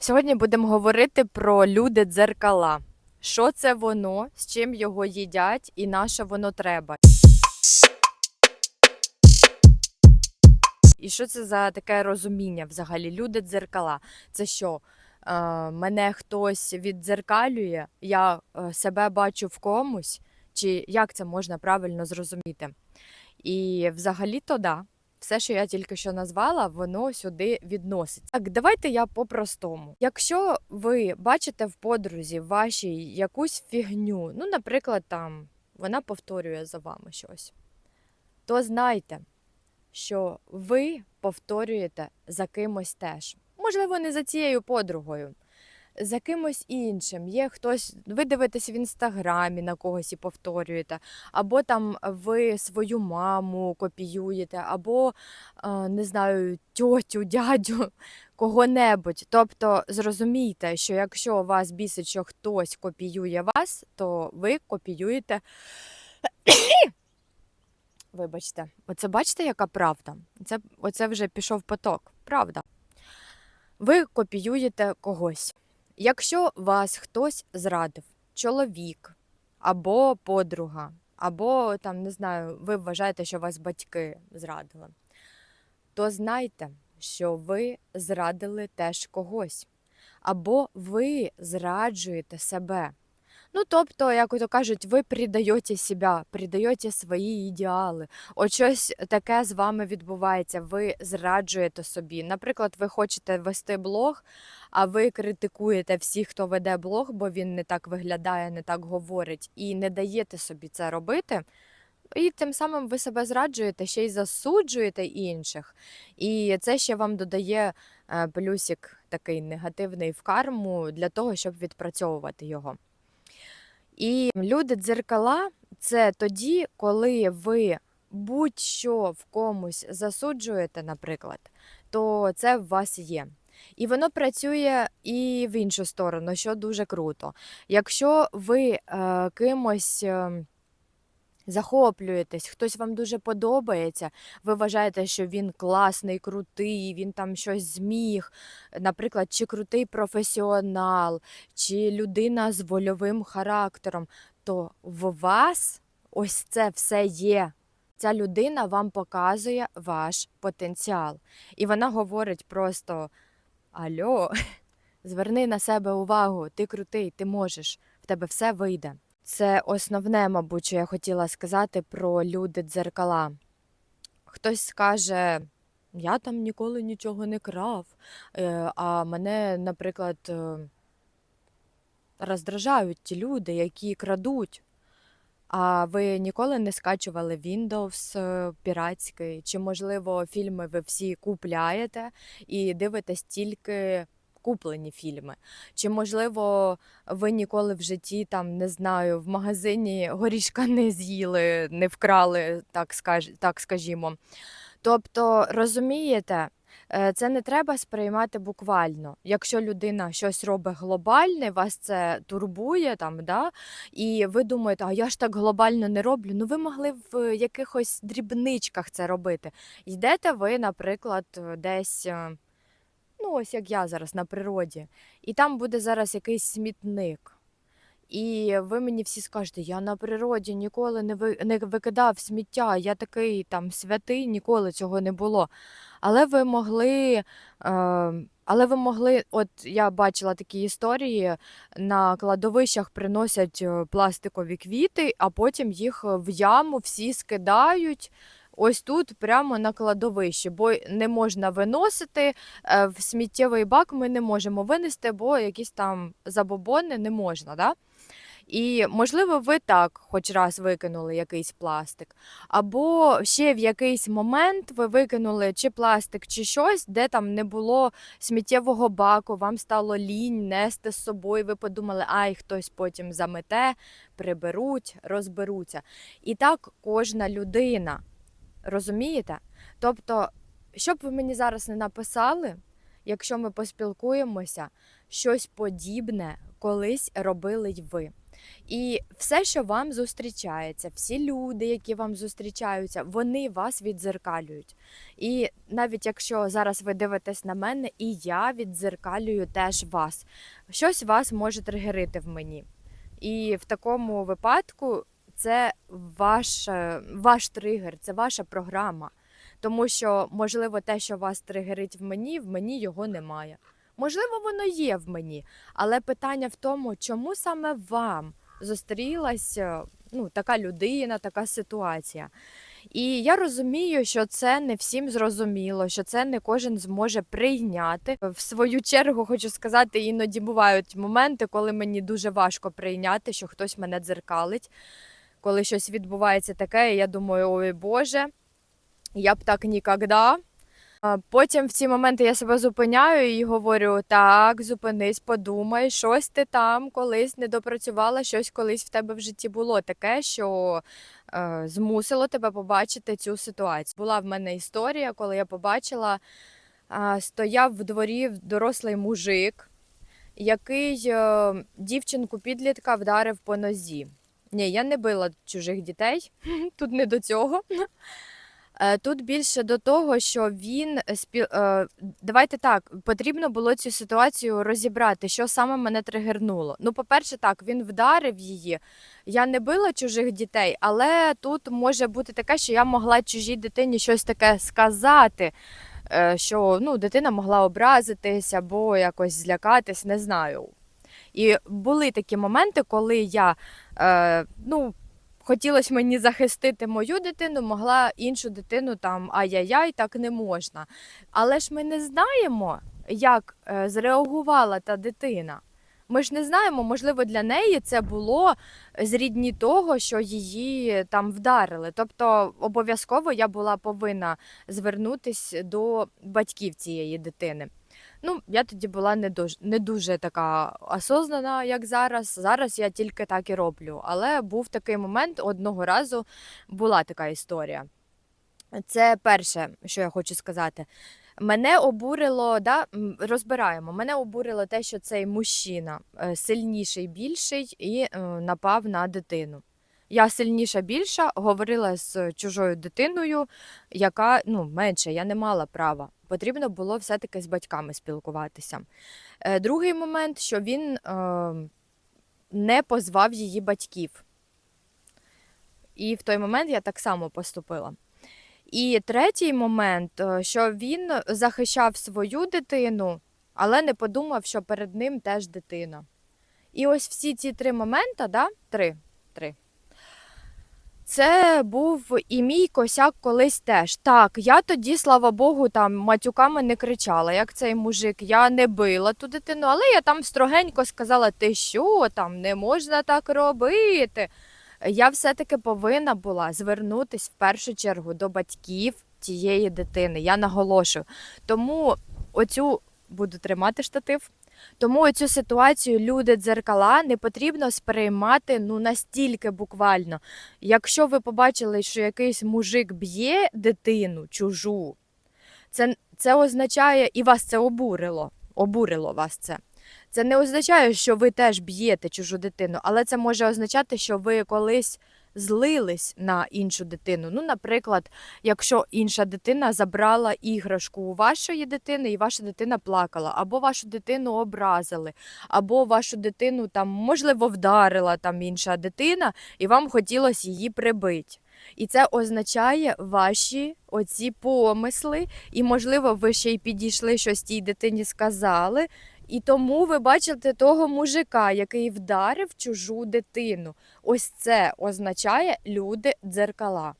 Сьогодні будемо говорити про люди дзеркала. Що це воно, з чим його їдять і на що воно треба. І що це за таке розуміння взагалі? Люди дзеркала. Це що? Е, мене хтось віддзеркалює, я е, себе бачу в комусь, чи як це можна правильно зрозуміти? І взагалі-то да. Все, що я тільки що назвала, воно сюди відноситься. Так, давайте я по-простому. Якщо ви бачите в подрузі вашій якусь фігню, ну, наприклад, там вона повторює за вами щось, то знайте, що ви повторюєте за кимось теж. Можливо, не за цією подругою, за кимось іншим. Є хтось, ви дивитесь в інстаграмі на когось і повторюєте, або там ви свою маму копіюєте, або е, не знаю, тьотю, дядю, кого-небудь. Тобто зрозумійте, що якщо вас бісить, що хтось копіює вас, то ви копіюєте. Вибачте, оце бачите, яка правда? Це, оце вже пішов поток. Правда. Ви копіюєте когось. Якщо вас хтось зрадив, чоловік або подруга, або там, не знаю, ви вважаєте, що вас батьки зрадили, то знайте, що ви зрадили теж когось, або ви зраджуєте себе. Ну, тобто, як ото кажуть, ви придаєте себе, придаєте свої ідеали. От щось таке з вами відбувається, ви зраджуєте собі. Наприклад, ви хочете вести блог, а ви критикуєте всіх, хто веде блог, бо він не так виглядає, не так говорить, і не даєте собі це робити. І тим самим ви себе зраджуєте, ще й засуджуєте інших. І це ще вам додає е, плюсик такий негативний в карму для того, щоб відпрацьовувати його. І люди дзеркала це тоді, коли ви будь-що в комусь засуджуєте, наприклад, то це в вас є. І воно працює і в іншу сторону, що дуже круто. Якщо ви е, кимось е, захоплюєтесь, хтось вам дуже подобається, ви вважаєте, що він класний, крутий, він там щось зміг, наприклад, чи крутий професіонал, чи людина з вольовим характером, то в вас ось це все є. Ця людина вам показує ваш потенціал. І вона говорить просто: Альо, зверни на себе увагу, ти крутий, ти можеш, в тебе все вийде. Це основне, мабуть, що я хотіла сказати про люди дзеркала. Хтось скаже, я там ніколи нічого не крав, е, а мене, наприклад, е, роздражають ті люди, які крадуть. А ви ніколи не скачували Windows е, піратський? Чи, можливо, фільми ви всі купляєте і дивитесь тільки куплені фільми? Чи, можливо, ви ніколи в житті там, не знаю, в магазині горішка не з'їли, не вкрали, так, скаж, так скажімо. Тобто, розумієте, е, це не треба сприймати буквально. Якщо людина щось робить глобальне, вас це турбує, там, да? і ви думаєте, а я ж так глобально не роблю. Ну, ви могли в якихось дрібничках це робити. Йдете ви, наприклад, десь. Ну, ось як я зараз на природі, і там буде зараз якийсь смітник. І ви мені всі скажете, я на природі ніколи не ви не викидав сміття, я такий там святий, ніколи цього не було. Але ви могли, е, але ви могли, от я бачила такі історії, на кладовищах приносять е, пластикові квіти, а потім їх в яму всі скидають. Ось тут, прямо на кладовищі, бо не можна виносити е, в сміттєвий бак. Ми не можемо винести, бо якісь там забобони не можна. Да? І, можливо, ви так хоч раз викинули якийсь пластик. Або ще в якийсь момент ви викинули чи пластик, чи щось, де там не було сміттєвого баку, вам стало лінь нести з собою. Ви подумали, ай, хтось потім замете, приберуть, розберуться. І так кожна людина. Розумієте? Тобто, що б ви мені зараз не написали, якщо ми поспілкуємося, щось подібне колись робили й ви. І все, що вам зустрічається, всі люди, які вам зустрічаються, вони вас віддзеркалюють. І навіть якщо зараз ви дивитесь на мене, і я віддзеркалюю теж вас. Щось вас може тригерити в мені. І в такому випадку це ваш, ваш тригер, це ваша програма. Тому що, можливо, те, що вас тригерить в мені, в мені його немає. Можливо, воно є в мені, але питання в тому, чому саме вам зустрілася ну, така людина, така ситуація. І я розумію, що це не всім зрозуміло, що це не кожен зможе прийняти. В свою чергу хочу сказати, іноді бувають моменти, коли мені дуже важко прийняти, що хтось мене дзеркалить, коли щось відбувається таке, і я думаю, ой Боже, я б так ніколи. Потім в ці моменти я себе зупиняю і говорю: так, зупинись, подумай, щось ти там колись не допрацювала, щось колись в тебе в житті було таке, що е, змусило тебе побачити цю ситуацію. Була в мене історія, коли я побачила, е, стояв в дворі дорослий мужик, який е, дівчинку підлітка вдарив по нозі. Ні, я не била чужих дітей, тут не до цього. Е, Тут більше до того, що він е, давайте так, потрібно було цю ситуацію розібрати, що саме мене тригернуло. Ну, по-перше, так, він вдарив її. Я не била чужих дітей, але тут може бути таке, що я могла чужій дитині щось таке сказати, е, що ну, дитина могла образитись або якось злякатись, не знаю. І були такі моменти, коли я е, ну, хотілося мені захистити мою дитину, могла іншу дитину там ай-яй-яй, так не можна. Але ж ми не знаємо, як е, зреагувала та дитина. Ми ж не знаємо, можливо, для неї це було зрідні того, що її там вдарили. Тобто, обов'язково я була повинна звернутися до батьків цієї дитини. Ну, я тоді була не дуже, не дуже така осознана, як зараз. Зараз я тільки так і роблю. Але був такий момент, одного разу була така історія. Це перше, що я хочу сказати. Мене обурило, да, розбираємо. Мене обурило те, що цей мужчина е, сильніший, більший і е, напав на дитину. Я сильніша більша, говорила з чужою дитиною, яка ну, менше, я не мала права. Потрібно було все-таки з батьками спілкуватися. Е, Другий момент, що він е, не позвав її батьків. І в той момент я так само поступила. І третій момент, е, що він захищав свою дитину, але не подумав, що перед ним теж дитина. І ось всі ці три моменти, да? три, три. Це був і мій косяк колись теж. Так, я тоді, слава Богу, там матюками не кричала, як цей мужик. Я не била ту дитину, але я там строгенько сказала: ти що там, не можна так робити. Я все-таки повинна була звернутися в першу чергу до батьків тієї дитини. Я наголошую. Тому оцю буду тримати штатив. Тому оцю ситуацію люди дзеркала не потрібно сприймати ну настільки буквально. Якщо ви побачили, що якийсь мужик б'є дитину чужу, це, це означає і вас це обурило. Обурило вас це. Це не означає, що ви теж б'єте чужу дитину, але це може означати, що ви колись злились на іншу дитину. Ну, наприклад, якщо інша дитина забрала іграшку у вашої дитини, і ваша дитина плакала, або вашу дитину образили, або вашу дитину там, можливо, вдарила там інша дитина, і вам хотілося її прибити. І це означає ваші оці помисли, і, можливо, ви ще й підійшли щось тій дитині сказали. І тому ви бачите того мужика, який вдарив чужу дитину. Ось це означає люди дзеркала.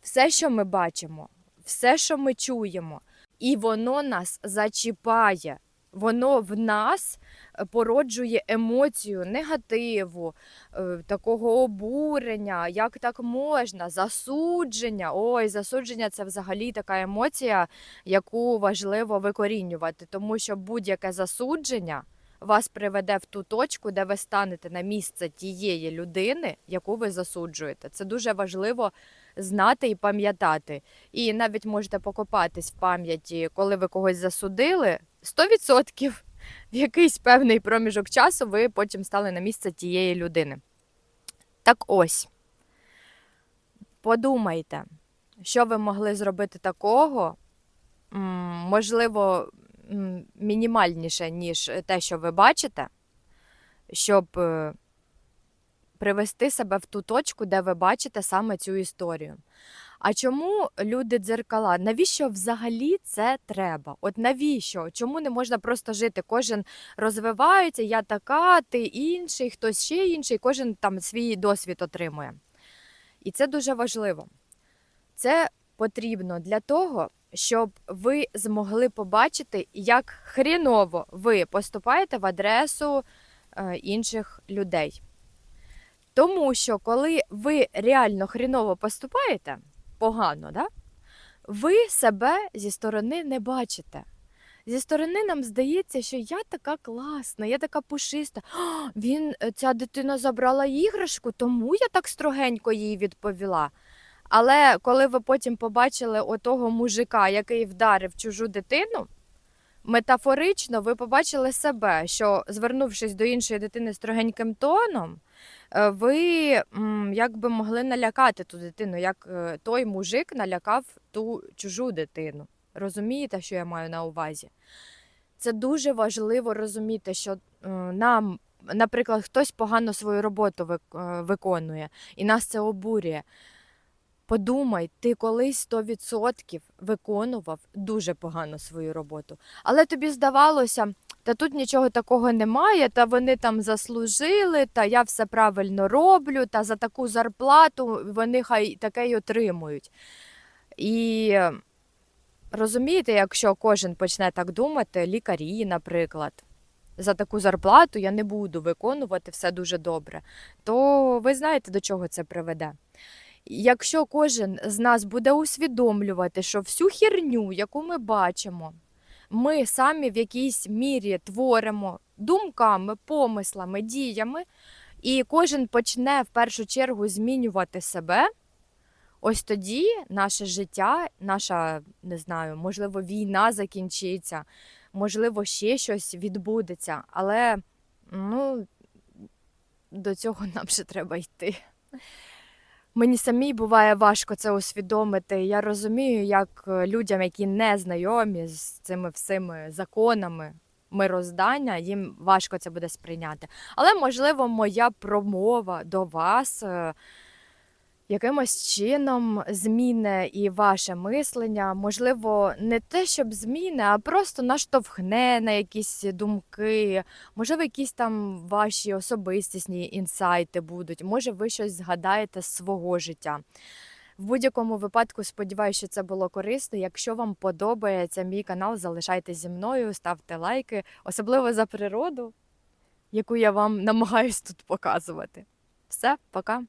Все, що ми бачимо, все, що ми чуємо, і воно нас зачіпає. Воно в нас е, породжує емоцію негативу, е, такого обурення, як так можна, засудження. Ой, засудження це взагалі така емоція, яку важливо викорінювати, тому що будь-яке засудження вас приведе в ту точку, де ви станете на місце тієї людини, яку ви засуджуєте. Це дуже важливо знати і пам'ятати. І навіть можете покопатись в пам'яті, коли ви когось засудили, 100% в якийсь певний проміжок часу ви потім стали на місце тієї людини. Так ось, подумайте, що ви могли зробити такого, можливо, мінімальніше, ніж те, що ви бачите, щоб е, привести себе в ту точку, де ви бачите саме цю історію. А чому люди дзеркала? Навіщо взагалі це треба? От навіщо? Чому не можна просто жити? Кожен розвивається, я така, ти інший, хтось ще інший, кожен там свій досвід отримує. І це дуже важливо. Це потрібно для того, щоб ви змогли побачити, як хріново ви поступаєте в адресу е, інших людей. Тому що коли ви реально хріново поступаєте, погано, да? ви себе зі сторони не бачите. Зі сторони нам здається, що я така класна, я така пушиста. О, Він, е, ця дитина забрала іграшку, тому я так строгенько їй відповіла. Але коли ви потім побачили отого мужика, який вдарив чужу дитину, метафорично ви побачили себе, що звернувшись до іншої дитини строгеньким тоном, е, ви м, якби могли налякати ту дитину, як е, той мужик налякав ту чужу дитину. Розумієте, що я маю на увазі? Це дуже важливо розуміти, що е, нам, наприклад, хтось погано свою роботу виконує, і нас це обурює. Подумай, ти колись 100% виконував дуже погано свою роботу. Але тобі здавалося, та тут нічого такого немає, та вони там заслужили, та я все правильно роблю, та за таку зарплату вони хай таке й отримують. І розумієте, якщо кожен почне так думати, лікарі, наприклад, за таку зарплату я не буду виконувати все дуже добре, то ви знаєте, до чого це приведе. Якщо кожен з нас буде усвідомлювати, що всю херню, яку ми бачимо, ми самі в якійсь мірі творимо думками, помислами, діями, і кожен почне в першу чергу змінювати себе, ось тоді наше життя, наша, не знаю, можливо, війна закінчиться, можливо, ще щось відбудеться, але ну, до цього нам ще треба йти. Мені самій буває важко це усвідомити. Я розумію, як е, людям, які не знайомі з цими всіми законами мироздання, їм важко це буде сприйняти. Але, можливо, моя промова до вас е, якимось чином зміни і ваше мислення. Можливо, не те, щоб зміни, а просто наштовхне на якісь думки. Можливо, якісь там ваші особистісні інсайти будуть. Може, ви щось згадаєте з свого життя. В будь-якому випадку сподіваюся, що це було корисно. Якщо вам подобається мій канал, залишайтесь зі мною, ставте лайки, особливо за природу, яку я вам намагаюсь тут показувати. Все, пока.